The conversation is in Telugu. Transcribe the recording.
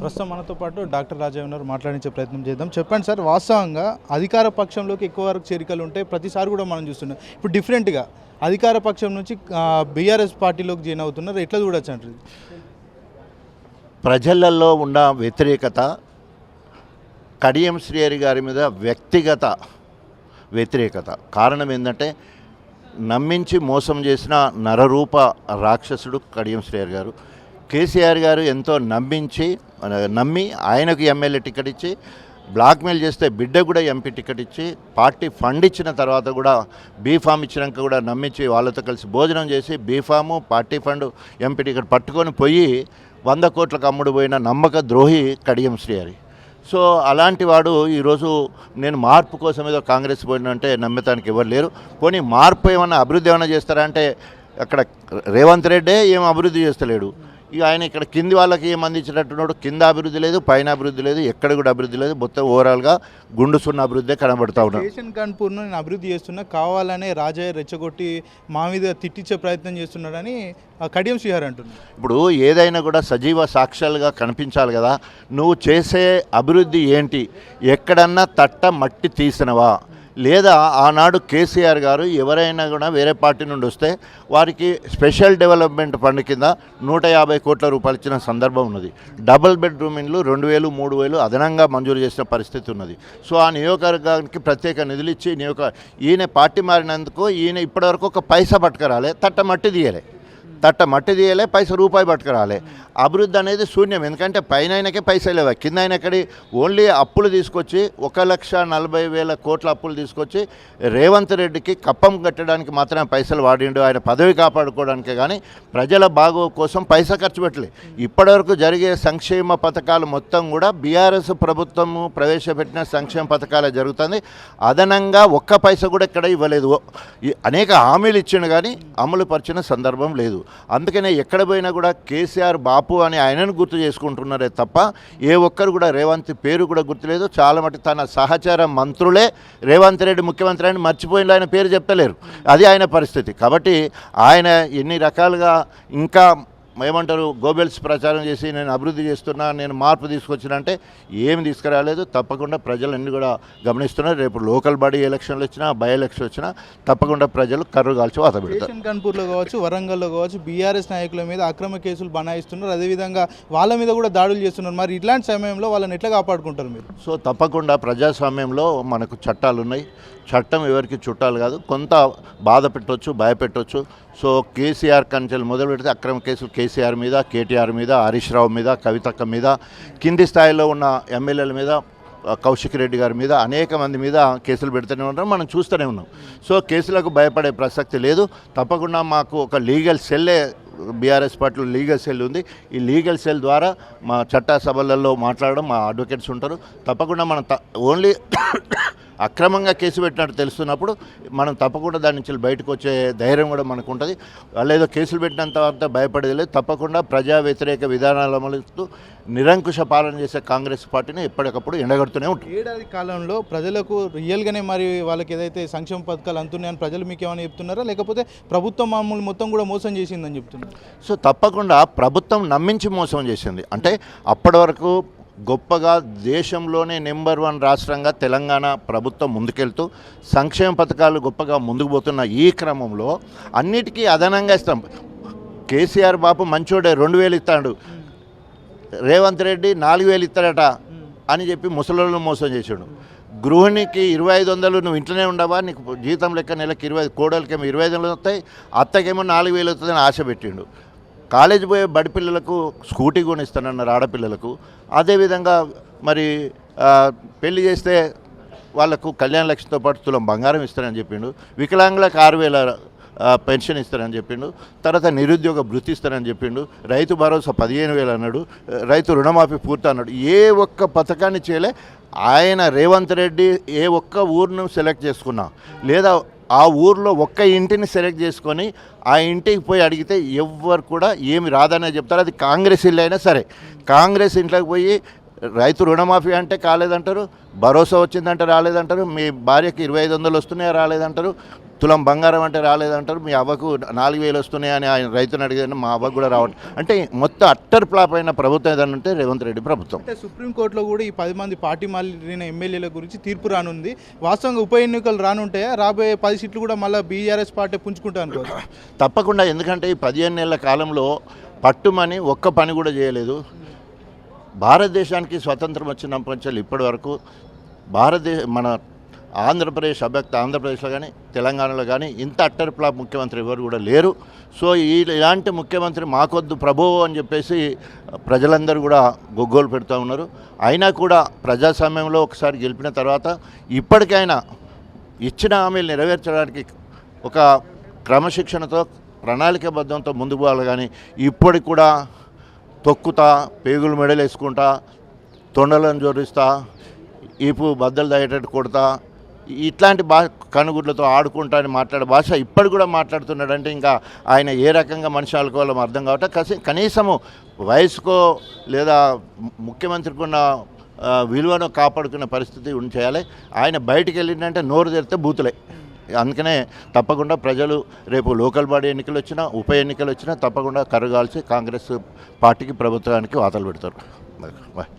ప్రస్తుతం మనతో పాటు డాక్టర్ రాజా మాట్లాడించే ప్రయత్నం చేద్దాం. చెప్పండి సార్ వాస్తవంగా అధికార పక్షంలోకి ఎక్కువ వరకు చేరికలు ఉంటాయి ప్రతిసారి కూడా మనం చూస్తున్నాం ఇప్పుడు డిఫరెంట్గా అధికార పక్షం నుంచి బీఆర్ఎస్ పార్టీలోకి జాయిన్ అవుతున్నారు. ఎట్లా చూడొచ్చు అంటారు? ప్రజలలో ఉన్న వ్యతిరేకత కడియం శ్రీహరి గారి మీద వ్యక్తిగత వ్యతిరేకత. కారణం ఏంటంటే నమ్మించి మోసం చేసిన నరరూప రాక్షసుడు కడియం శ్రీహరి గారు. కేసీఆర్ గారు ఎంతో నమ్మించి నమ్మి ఆయనకు ఎమ్మెల్యే టికెట్ ఇచ్చి బ్లాక్మెయిల్ చేస్తే బిడ్డ కూడా ఎంపీ టికెట్ ఇచ్చి పార్టీ ఫండ్ ఇచ్చిన తర్వాత కూడా బీఫామ్ ఇచ్చినాక కూడా నమ్మించి వాళ్ళతో కలిసి భోజనం చేసి B form party fund MP ticket పట్టుకొని పోయి వంద కోట్లకు అమ్ముడు పోయిన నమ్మక ద్రోహి కడియం శ్రీహరి. సో అలాంటి వాడు ఈరోజు నేను మార్పు కోసం ఏదో కాంగ్రెస్ పోయినంటే నమ్మటానికి ఎవరు లేరు. పోనీ మార్పు ఏమన్నా అభివృద్ధి ఏమైనా చేస్తారా అంటే అక్కడ రేవంత్ రెడ్డే ఏం అభివృద్ధి చేస్తలేడు. ఇక ఆయన ఇక్కడ కింది వాళ్ళకి ఏం అందించినట్టున్నాడు? కింద అభివృద్ధి లేదు పైన అభివృద్ధి లేదు ఎక్కడ కూడా అభివృద్ధి లేదు. మొత్తం ఓవరాల్గా గుండు సున్న అభివృద్ధి కనబడతా ఉన్నాడు. రేషన్ కాన్పూర్ను నేను అభివృద్ధి చేస్తున్నా కావాలనే రాజయ్య రెచ్చగొట్టి మా మీద తిట్టించే ప్రయత్నం చేస్తున్నాడని కడియం శ్రీహరి అంటున్నారు ఇప్పుడు ఏదైనా కూడా సజీవ సాక్ష్యాలుగా కనిపించాలి కదా. నువ్వు చేసే అభివృద్ధి ఏంటి? ఎక్కడన్నా తట్ట మట్టి తీసినవా? లేదా ఆనాడు కేసీఆర్ గారు ఎవరైనా కూడా వేరే పార్టీ నుండి వస్తే వారికి స్పెషల్ డెవలప్మెంట్ ఫండ్ కింద నూట యాభై కోట్ల రూపాయలు ఇచ్చిన సందర్భం ఉన్నది. డబుల్ బెడ్రూమ్ ఇండ్లు రెండు వేలు మూడు వేలు అదనంగా మంజూరు చేసిన పరిస్థితి ఉన్నది. సో ఆ నియోజకవర్గానికి ప్రత్యేక నిధులు ఇచ్చి నియోజక ఈయన పార్టీ మారినందుకు ఈయన ఇప్పటివరకు ఒక పైసా పట్టుకురాలే తట్టమట్టి తీయలే. తట్ట మట్టి తీయలే పైస రూపాయి పట్టుకురాలే. అభివృద్ధి అనేది శూన్యం ఎందుకంటే పైన ఆయనకే పైసలు లేవు? కింద ఆయన ఎక్కడి? ఓన్లీ అప్పులు తీసుకొచ్చి ఒక లక్ష నలభై వేల కోట్ల అప్పులు తీసుకొచ్చి రేవంత్ రెడ్డికి కప్పం కట్టడానికి మాత్రమే పైసలు వాడిండు. ఆయన పదవి కాపాడుకోవడానికే కానీ ప్రజల బాగు కోసం పైసా ఖర్చు పెట్టలే. ఇప్పటివరకు జరిగే సంక్షేమ పథకాలు మొత్తం కూడా బీఆర్ఎస్ ప్రభుత్వము ప్రవేశపెట్టిన సంక్షేమ పథకాలే జరుగుతుంది. అదనంగా ఒక్క పైసా కూడా ఇక్కడ ఇవ్వలేదు. అనేక హామీలు ఇచ్చిండు కానీ అమలు పరిచిన సందర్భం లేదు. అందుకనే ఎక్కడ పోయినా కూడా కేసీఆర్ బాపు అని ఆయనను గుర్తు చేసుకుంటున్నారే తప్ప ఏ ఒక్కరు కూడా రేవంత్ పేరు కూడా గుర్తులేదు. చాలా మటు తన సహచార మంత్రులే రేవంత్ రెడ్డి ముఖ్యమంత్రి అని మర్చిపోయిన ఆయన పేరు చెప్పలేరు అది ఆయన పరిస్థితి. కాబట్టి ఆయన ఎన్ని రకాలుగా ఇంకా ఏమంటారు గోబెల్స్ ప్రచారం చేసి నేను అభివృద్ధి చేస్తున్నా నేను మార్పు తీసుకొచ్చిన అంటే ఏమి తీసుకురాలేదు. తప్పకుండా ప్రజలన్నీ కూడా గమనిస్తున్నారు. రేపు లోకల్ బాడీ ఎలక్షన్లు వచ్చినా బై ఎలక్షన్ వచ్చినా తప్పకుండా ప్రజలు కర్రు కాల్చి వాత పెడతారు. కాన్పూర్లో కావచ్చు వరంగల్లో కావచ్చు బీఆర్ఎస్ నాయకుల మీద అక్రమ కేసులు బనాయిస్తున్నారు. అదేవిధంగా వాళ్ళ మీద కూడా దాడులు చేస్తున్నారు. మరి ఇట్లాంటి సమయంలో వాళ్ళని ఎట్లా కాపాడుకుంటారు మీరు? సో తప్పకుండా ప్రజాస్వామ్యంలో మనకు చట్టాలు ఉన్నాయి. చట్టం ఎవరికి చుట్టాలు కాదు. కొంత బాధ పెట్టవచ్చు భయపెట్టవచ్చు సో కేసీఆర్ కంచెలు మొదలు పెడితే అక్రమ కేసులు కేసీఆర్ మీద కేటీఆర్ మీద హరీష్ రావు మీద కవితక్క మీద కింది స్థాయిలో ఉన్న ఎమ్మెల్యేల మీద కౌశిక్ రెడ్డి గారి మీద అనేక మంది మీద కేసులు పెడుతూనే ఉంటాం మనం చూస్తూనే ఉన్నాం. సో కేసులకు భయపడే ప్రసక్తి లేదు. తప్పకుండా మాకు ఒక లీగల్ సెల్లే బీఆర్ఎస్ పార్టీలో లీగల్ సెల్ ఉంది. ఈ లీగల్ సెల్ ద్వారా మా చట్ట సభలలో మాట్లాడడం మా అడ్వకేట్స్ ఉంటారు. తప్పకుండా మనం త ఓన్లీ అక్రమంగా కేసు పెట్టినట్టు తెలుస్తున్నప్పుడు మనం తప్పకుండా దాని నుంచి బయటకు వచ్చే ధైర్యం కూడా మనకు ఉంటుంది వాళ్ళు ఏదో కేసులు పెట్టినంత తర్వాత భయపడేది లేదు. తప్పకుండా ప్రజా వ్యతిరేక విధానాలు అమలుస్తూ నిరంకుశ పాలన చేసే కాంగ్రెస్ పార్టీని ఎప్పటికప్పుడు ఎండగడుతూనే ఉంటుంది. ఏడాది కాలంలో ప్రజలకు రియల్గానే మరి వాళ్ళకి ఏదైతే సంక్షేమ పథకాలు అందుతున్నాయని ప్రజలు మీకు ఏమైనా చెప్తున్నారా? లేకపోతే ప్రభుత్వం మామూలు మొత్తం కూడా మోసం చేసిందని చెప్తున్నారు? సో తప్పకుండా ప్రభుత్వం నమ్మించి మోసం చేసింది. అంటే అప్పటి వరకు గొప్పగా దేశంలోనే నెంబర్ వన్ రాష్ట్రంగా తెలంగాణ ప్రభుత్వం ముందుకెళ్తూ సంక్షేమ పథకాలు గొప్పగా ముందుకు పోతున్న ఈ క్రమంలో అన్నిటికీ అదనంగా ఇస్తాం. కేసీఆర్ బాపు మంచోడే రెండు వేలు ఇస్తాడు. రేవంత్ రెడ్డి నాలుగు వేలు ఇస్తాడట అని చెప్పి ముసలోళ్ళు మోసం చేసాడు. గృహిణికి ఇరవై ఐదు వందలు నువ్వు ఇంట్లోనే ఉండవా? నీకు జీతం లెక్క నెలకి ఇరవై కోడలకేమో ఇరవై ఐదు వందలు వస్తాయి. అత్తకేమో నాలుగు వేలు వస్తుందని ఆశ పెట్టిండు. కాలేజ్ పోయే బడి పిల్లలకు స్కూటీ కొనిస్తానన్నారు ఆడపిల్లలకు. అదేవిధంగా మరి పెళ్ళి చేస్తే వాళ్ళకు కళ్యాణ లక్ష్మితో పాటు తులం బంగారం ఇస్తానని చెప్పిండు. వికలాంగులకు ఆరు వేల పెన్షన్ ఇస్తానని చెప్పిండు. తర్వాత నిరుద్యోగ భృతి ఇస్తానని చెప్పిండు. రైతు భరోసా పదిహేను వేలు అన్నాడు. రైతు రుణమాఫీ పూర్తి అన్నాడు. ఏ ఒక్క పథకాన్ని చేయలే. ఆయన రేవంత్ రెడ్డి ఏ ఒక్క ఊరును సెలెక్ట్ చేసుకున్నా. లేదా ఆ ఊర్లో ఒక్క ఇంటిని సెలెక్ట్ చేసుకొని ఆ ఇంటికి పోయి అడిగితే ఎవ్వరు కూడా ఏమి రాదనే చెప్తారు. అది కాంగ్రెస్ ఇల్లు అయినా సరే. కాంగ్రెస్ ఇంట్లోకి పోయి రైతు రుణమాఫీ అంటే కాలేదంటారు భరోసా వచ్చిందంటే రాలేదంటారు మీ భార్యకి ఇరవై ఐదు వందలు వస్తున్నాయా రాలేదంటారు తులం బంగారం అంటే రాలేదంటారు మీ అవ్వకు నాలుగు వేలు వస్తున్నాయని ఆయన రైతుని అడిగాను మా అవ్వకు కూడా రావడం. అంటే మొత్తం అట్టర్ ఫ్లాప్ అయిన ప్రభుత్వం ఏదైనా ఉంటే రేవంత్ రెడ్డి ప్రభుత్వం. అంటే సుప్రీంకోర్టులో కూడా ఈ పది మంది పార్టీ మారిన ఎమ్మెల్యేల గురించి తీర్పు రానుంది. వాస్తవంగా ఉప ఎన్నికలు రానుంటాయా రాబోయే పది సీట్లు కూడా మళ్ళీ బీఆర్ఎస్ పార్టీ పుంజుకుంటా అనుకోవచ్చు తప్పకుండా ఎందుకంటే ఈ పదిహేను నెలల కాలంలో పట్టుమని ఒక్క పని కూడా చేయలేదు. భారతదేశానికి స్వతంత్రం వచ్చినప్పటి నుంచి ఇప్పటి వరకు భారతదేశ మన ఆంధ్రప్రదేశ్ అభ్యక్త ఆంధ్రప్రదేశ్లో కానీ తెలంగాణలో కానీ ఇంత అట్టర్ ప్లాప్ ముఖ్యమంత్రి ఎవరు కూడా లేరు. సో ఈ ఇలాంటి ముఖ్యమంత్రి మాకొద్దు ప్రభువు అని చెప్పేసి ప్రజలందరూ కూడా గొగ్గోలు పెడుతూ ఉన్నారు. అయినా కూడా ప్రజాస్వామ్యంలో ఒకసారి గెలిపిన తర్వాత ఇప్పటికైనా ఇచ్చిన హామీలు నెరవేర్చడానికి ఒక క్రమశిక్షణతో ప్రణాళికబద్ధంతో ముందుకు పోవాలి కానీ ఇప్పటికి కూడా తొక్కుతా పేగులు మెడలు వేసుకుంటా తొండలను జోరిస్తా ఈపు బద్దలు తగ్గేటట్టు కొడతా ఇట్లాంటి భా కనుగుడ్లతో ఆడుకుంటా అని మాట్లాడే భాష ఇప్పటి కూడా మాట్లాడుతున్నాడంటే ఇంకా ఆయన ఏ రకంగా మనిషి ఆడుకోవాలో అర్థం కాబట్టి కసి కనీసము వయసుకో లేదా ముఖ్యమంత్రికి ఉన్న విలువను కాపాడుకునే పరిస్థితి ఉంచేయాలి ఆయన బయటికి వెళ్ళిందంటే నోరు తెరితే బూతులే. అందుకనే తప్పకుండా ప్రజలు రేపు లోకల్ బాడీ ఎన్నికలు వచ్చినా ఉప ఎన్నికలు వచ్చినా తప్పకుండా కరగాల్సి కాంగ్రెస్ పార్టీకి ప్రభుత్వానికి వాతలు పెడతారు. బాయ్.